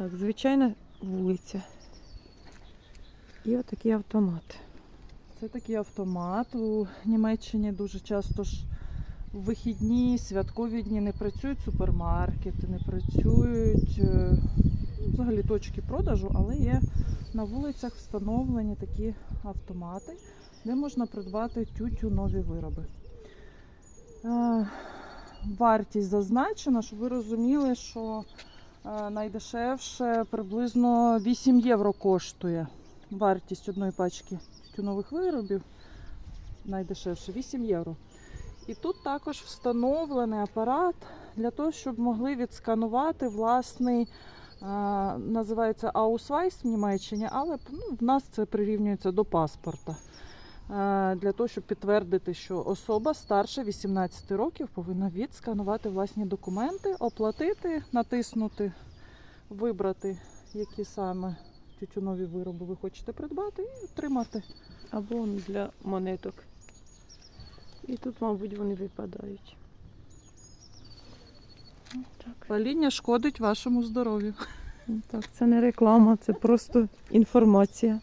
Так, звичайна вулиця. І отакий автомат. Це такий автомат. У Німеччині дуже часто ж в вихідні, святкові дні не працюють супермаркети, не працюють е, взагалі точки продажу, але є на вулицях встановлені такі автомати, де можна придбати тютюнові вироби. Е, Вартість зазначена, щоб ви розуміли, що найдешевше приблизно 8 євро коштує вартість одної пачки тютюнових виробів. Найдешевше 8 євро. І тут також встановлений апарат для того, щоб могли відсканувати власний, е, називається Ausweis в Німеччині, але ну, в нас це прирівнюється до паспорта. Е, Для того, щоб підтвердити, що особа старше 18 років повинна відсканувати власні документи, оплатити, натиснути, вибрати, які саме тютюнові вироби ви хочете придбати, і отримати. Або для монеток. І тут, мабуть, вони випадають. Ну, Так. Паління шкодить вашому здоров'ю. Ну, Так, це не реклама, це просто інформація.